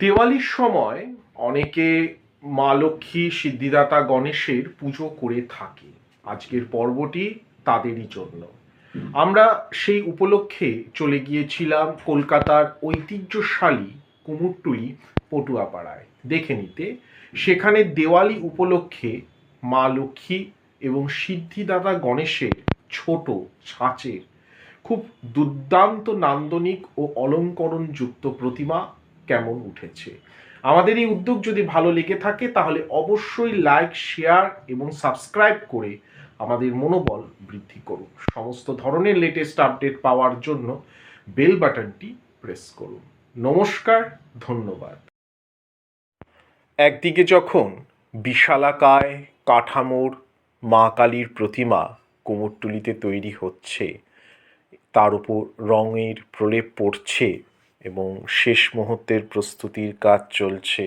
দেওয়ালির সময় অনেকে মা লক্ষ্মী, সিদ্ধিদাতা গণেশের পুজো করে থাকে। আজকের পর্বটি তাদেরই জন্য। আমরা সেই উপলক্ষে চলে গিয়েছিলাম কলকাতার ঐতিহ্যশালী কুমোরটুলি পটুয়াপাড়ায়। দেখে নিতে, সেখানে দেওয়ালি উপলক্ষে মা লক্ষ্মী এবং সিদ্ধিদাতা গণেশের ছোট ছাঁচের খুব দুর্দান্ত নান্দনিক ও অলঙ্করণযুক্ত প্রতিমা কেমন উঠেছে। আমাদের এই উদ্যোগ যদি ভালো লেগে থাকে, তাহলে অবশ্যই লাইক শেয়ার এবং সাবস্ক্রাইব করে আমাদের মনোবল বৃদ্ধি করুন। সমস্ত ধরনের লেটেস্ট আপডেট পাওয়ার জন্য বেল বাটনটি প্রেস করুন। নমস্কার, ধন্যবাদ। একদিকে যখন বিশালাকায় কাঠামোর মা কালীর প্রতিমা কুমোরটুলিতে তৈরি হচ্ছে, তার উপর রঙের প্রলেপ পড়ছে এবং শেষ মুহূর্তের প্রস্তুতির কাজ চলছে।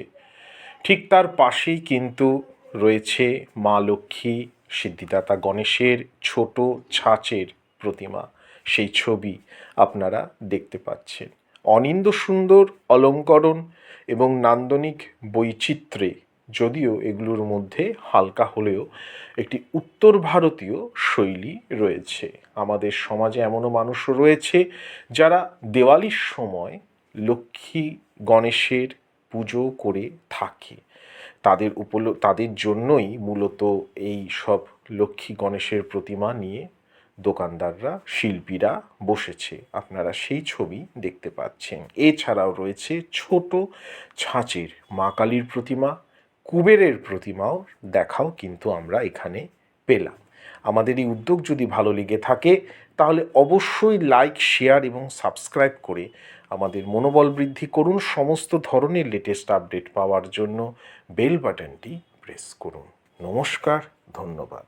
ঠিক তার পাশেই কিন্তু রয়েছে মা লক্ষ্মী, সিদ্ধিদাতা গণেশের ছোট ছাঁচের প্রতিমা। সেই ছবি আপনারা দেখতে পাচ্ছেন। অনিন্দ সুন্দর অলঙ্করণ এবং নান্দনিক বৈচিত্র্যে, যদিও এগুলোর মধ্যে হালকা হলেও একটি উত্তর ভারতীয় শৈলী রয়েছে। আমাদের সমাজে এমনও মানুষও রয়েছে যারা দেওয়ালির সময় লক্ষ্মী গণেশের পুজো করে থাকে। তাদের উপল, তাদের জন্যই মূলত এই সব লক্ষ্মী গণেশের প্রতিমা নিয়ে দোকানদাররা, শিল্পীরা বসেছে। আপনারা সেই ছবি দেখতে পাচ্ছেন। এছাড়াও রয়েছে ছোট ছাঁচের মা কালীর প্রতিমা, কুবেরের প্রতিমাও দেখাও কিন্তু আমরা এখানে পেলাম। আমাদের এই উদ্যোগ যদি ভালো লেগে থাকে, তাহলে অবশ্যই লাইক, শেয়ার এবং সাবস্ক্রাইব করে আমাদের মনোবল বৃদ্ধি করুন। সমস্ত ধরনের লেটেস্ট আপডেট পাওয়ার জন্য বেল বাটনটি প্রেস করুন। নমস্কার, ধন্যবাদ।